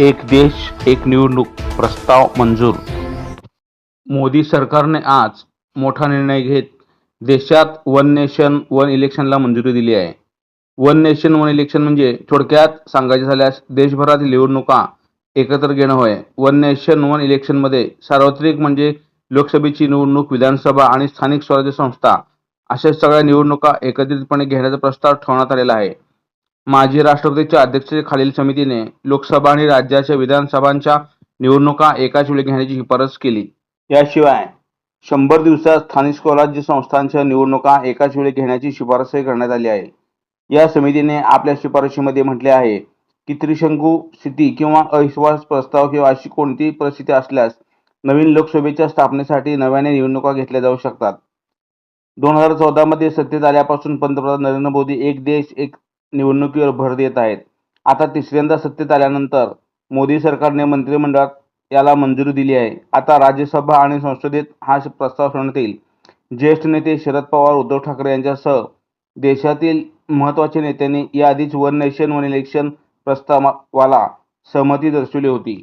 एक देश एक निवडणूक प्रस्ताव मंजूर. मोदी सरकारने आज मोठा निर्णय घेत देशात वन नेशन वन इलेक्शनला मंजुरी दिली आहे. वन नेशन वन इलेक्शन म्हणजे थोडक्यात सांगायचे झाल्यास देशभरातील निवडणुका एकत्र घेणं होय. वन नेशन वन इलेक्शनमध्ये सार्वत्रिक म्हणजे लोकसभेची निवडणूक विधानसभा आणि स्थानिक स्वराज्य संस्था अशा सगळ्या निवडणुका एकत्रितपणे घेण्याचा प्रस्ताव ठेवण्यात आलेला आहे. माजी राष्ट्रपतीच्या अध्यक्षतेखालील समितीने लोकसभा आणि राज्याच्या विधानसभांच्या निवडणुका एकाच वेळी घेण्याची शिफारस केली. याशिवाय शंभर दिवसात स्थानिक स्वराज्य संस्थांच्या निवडणुका एकाच वेळी घेण्याची शिफारसही करण्यात आली आहे. या समितीने आपल्या शिफारशीमध्ये म्हटले आहे की त्रिशंकू स्थिती किंवा अविश्वास प्रस्ताव किंवा अशी कोणतीही परिस्थिती असल्यास नवीन लोकसभेच्या स्थापनेसाठी नव्याने निवडणुका घेतल्या जाऊ शकतात. दोन हजार चौदामध्ये सत्तेत आल्यापासून पंतप्रधान नरेंद्र मोदी एक देश एक निवडणुकीवर भर देत आहेत. आता तिसऱ्यांदा सत्तेत आल्यानंतर मोदी सरकारने मंत्रिमंडळात याला मंजुरी दिली आहे. आता राज्यसभा आणि संसदेत हा प्रस्ताव ठेवण्यात येईल. ज्येष्ठ नेते शरद पवार उद्धव ठाकरे यांच्यासह देशातील महत्त्वाच्या नेत्यांनी याआधीच वन नेशन वन इलेक्शन प्रस्तावाला सहमती दर्शवली होती.